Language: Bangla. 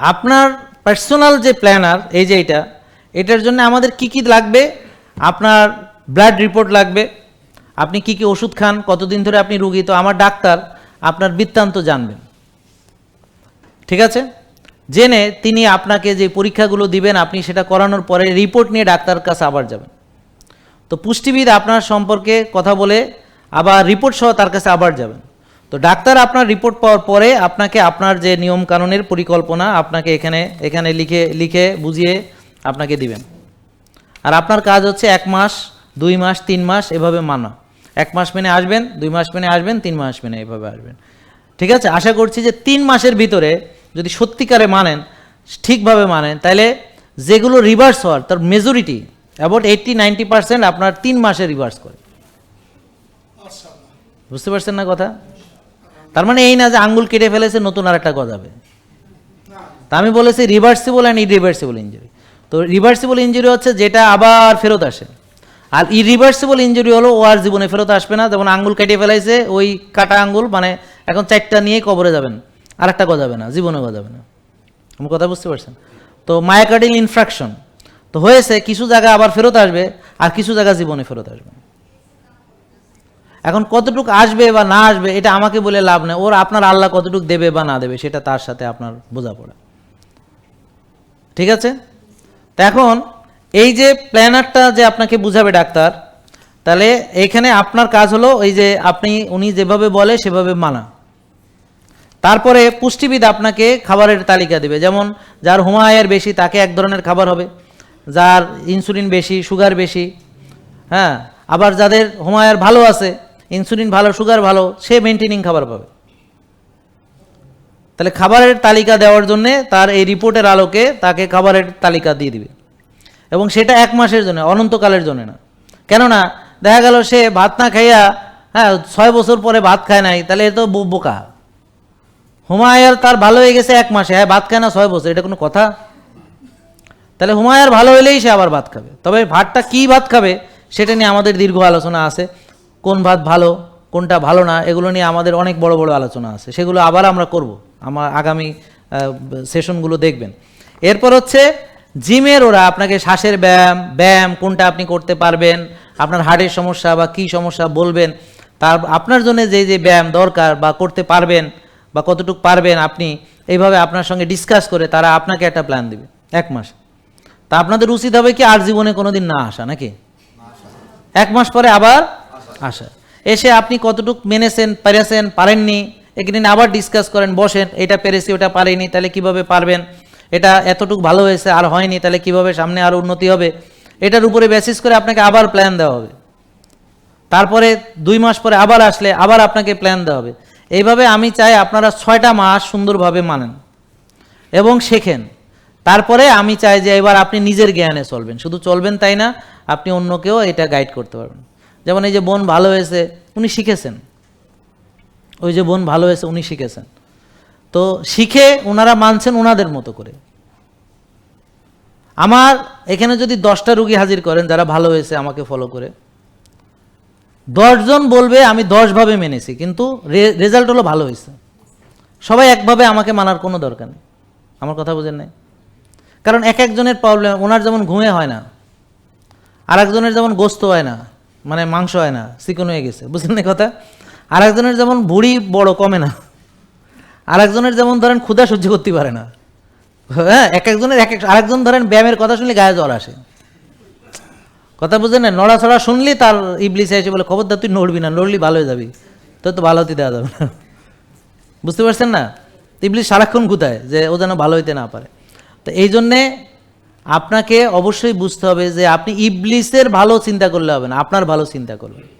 আপনার পার্সোনাল যে প্ল্যানার এই যে এটা, এটার জন্য আমাদের কি কি লাগবে? আপনার ব্লাড রিপোর্ট লাগবে, আপনি কি কি ওষুধ খান, কতদিন ধরে আপনি রুগী, তো আমার ডাক্তার আপনার বৃত্তান্ত জানবেন। ঠিক আছে? জেনে তিনি আপনাকে যে পরীক্ষাগুলো দিবেন, আপনি সেটা করানোর পরে রিপোর্ট নিয়ে ডাক্তার কাছে আবার যাবেন। তো পুষ্টিবিদ আপনার সম্পর্কে কথা বলে আবার রিপোর্ট সহ তার কাছে আবার যাবেন। তো ডাক্তার আপনার রিপোর্ট পাওয়ার পরে আপনাকে আপনার যে নিয়ম কানুনের পরিকল্পনা আপনাকে এখানে এখানে লিখে লিখে বুঝিয়ে আপনাকে দিবেন। আর আপনার কাজ হচ্ছে এক মাস দুই মাস তিন মাস এভাবে মানা। এক মাস মেনে আসবেন দুই মাস মেনে আসবেন তিন মাস মেনে এভাবে আসবেন। ঠিক আছে? আশা করছি যে তিন মাসের ভিতরে যদি সত্যিকারে মানেন ঠিকভাবে মানেন তাহলে যেগুলো রিভার্স হওয়ার তার majority about eighty ninety percent আপনার তিন মাসে রিভার্স করে। বুঝতে পারছেন না কথা? তার মানে এই না যে আঙ্গুল কেটে ফেলেছে, নতুন আর একটা গজাবে। তা আমি বলেছি রিভার্সিবল অ্যান্ড ইরিভার্সিবল ইঞ্জুরি তো রিভার্সিবল ইঞ্জুরি হচ্ছে যেটা আবার ফেরত আসে। আর ইরিভার্সিবল ইঞ্জুরি হলো ও আর জীবনে ফেরত আসবে না। যেমন আঙ্গুল কেটে ফেলাইছে, ওই কাটা আঙ্গুল মানে এখন চারটা নিয়ে কবরে যাবেন আর একটা গজাবে না, জীবনে গজাবে না। আমার কথা বুঝতে পারছেন? তো মায়াকার্ডিল ইনফ্রাকশন তো হয়েছে, কিছু জায়গা আবার ফেরত আসবে, আর কিছু জায়গা জীবনে ফেরত আসবে এখন কতটুক আসবে বা না আসবে, এটা আমাকে বলে লাভ নেই। ওর আপনার আল্লাহ কতটুক দেবে বা না দেবে, সেটা তার সাথে আপনার বোঝাপড়া ঠিক আছে? তো এখন এই যে প্ল্যানারটা যে আপনাকে বুঝাবে ডাক্তার, তাহলে এইখানে আপনার কাজ হলো ওই যে আপনি, উনি যেভাবে বলে সেভাবে মানা। তারপরে পুষ্টিবিদ আপনাকে খাবারের তালিকা দেবে। যেমন যার হুমায়ের বেশি, তাকে এক ধরনের খাবার হবে। যার ইনসুলিন বেশি, সুগার বেশি হ্যাঁ? আবার যাদের হুমায়ের ভালো আছে ইনসুলিন ভালো, সুগার ভালো, সে মেনটেনিং খাবার পাবে। তাহলে খাবারের তালিকা দেওয়ার জন্যে তার এই রিপোর্টের আলোকে তাকে খাবারের তালিকা দিয়ে দিবে। এবং সেটা এক মাসের জন্য, অনন্তকালের জন্য না। কেননা, দেখা গেল সে ভাত না খাইয়া হ্যাঁ ছয় বছর পরে ভাত খায় নাই, তাহলে এ তো বোকা। হুমায়ার তার ভালো হয়ে গেছে এক মাসে হ্যাঁ ভাত খায় না ছয় বছর, এটা কোনো কথা? তাহলে হুমায়ার ভালো হলেই সে আবার ভাত খাবে। তবে ভাতটা কি ভাত খাবে, সেটা নিয়ে আমাদের দীর্ঘ আলোচনা আছে। কোন ভাত ভালো, কোনটা ভালো না, এগুলো নিয়ে আমাদের অনেক বড় বড় আলোচনা আছে। সেগুলো আবার আমরা করব। আমার আগামী সেশনগুলো দেখবেন। এরপর হচ্ছে জিমের ওরা আপনাকে শ্বাসের ব্যায়াম ব্যায়াম কোনটা আপনি করতে পারবেন, আপনার হার্টের সমস্যা বা কি সমস্যা বলবেন, তার, আপনার জন্য যে যে ব্যায়াম দরকার বা করতে পারবেন বা কতটুকু পারবেন আপনি, এইভাবে আপনার সঙ্গে ডিসকাস করে তারা আপনাকে একটা প্ল্যান দেবে, এক মাস। তা আপনাদের উচিত হবে কি আর জীবনে কোনোদিন না আসা, নাকি? এক মাস পরে আবার আসা। এসে আপনি কতটুকু মেনেছেন, পেরেছেন, পারেননি এখানে আবার ডিসকাস করেন, বসেন, এটা পেরেছি, ওটা পারিনি, তাহলে কীভাবে পারবেন? এটা এতটুকু ভালো হয়েছে, আর হয়নি, তাহলে কীভাবে সামনে আরও উন্নতি হবে? এটার উপরে বেসিস করে আপনাকে আবার প্ল্যান দেওয়া হবে। তারপরে দুই মাস পরে আবার আসলে আবার আপনাকে প্ল্যান দেওয়া হবে। এইভাবে আমি চাই আপনারা ছয়টা মাস সুন্দরভাবে মানেন এবং শেখেন। তারপরে আমি চাই যে এবার আপনি নিজের জ্ঞানে চলবেন। শুধু চলবেন তাই না, আপনি অন্যকেও এটা গাইড করতে পারবেন। যেমন এই যে বোন ভালো হয়েছে, উনি শিখেছেন। ওই যে বোন ভালো হয়েছে, উনি শিখেছেন। তো শিখে ওনারা মানছেন ওনাদের মতো করে। আমার এখানে যদি দশটা রুগী হাজির করেন যারা ভালো হয়েছে আমাকে ফলো করে, দশজন বলবে আমি দশভাবে মেনেছি, কিন্তু রেজাল্ট হলো ভালো হয়েছে। সবাই একভাবে আমাকে মানার কোনো দরকার নেই। আমার কথা বুঝেন নাই? কারণ এক একজনের প্রবলেম ওনার যেমন ঘুমে হয় না আর একজনের যেমন গোস্ত হয় না মানে মাংস হয় না, চিকন হয়ে গেছে, বুঝলেন না কথা? আর একজনের যেমন ভুড়ি বড় কমে না আর একজনের যেমন ধরেন ক্ষুধা সহ্য করতে পারে না হ্যাঁ এক একজনের এক এক আরেকজন ধরেন ব্যায়ামের কথা শুনলে গায়ে জ্বর আসে। কথা বুঝলেন না? নড়াছড়া শুনলি তার ইবলিসে এসে বলে খবর খবরদার, তুই নড়বি না, নড়লি ভালো হয়ে যাবি, তোর তো ভালো হতে দেওয়া যাবে না। বুঝতে পারছেন না? ইবলিস সারাক্ষণ কোথায় যে ও যেন ভালো হইতে না পারে। তো এই জন্যে আপনাকে অবশ্যই বুঝতে হবে যে আপনি ইবলিসের ভালো চিন্তা করলে হবে না, আপনার ভালো চিন্তা করবেন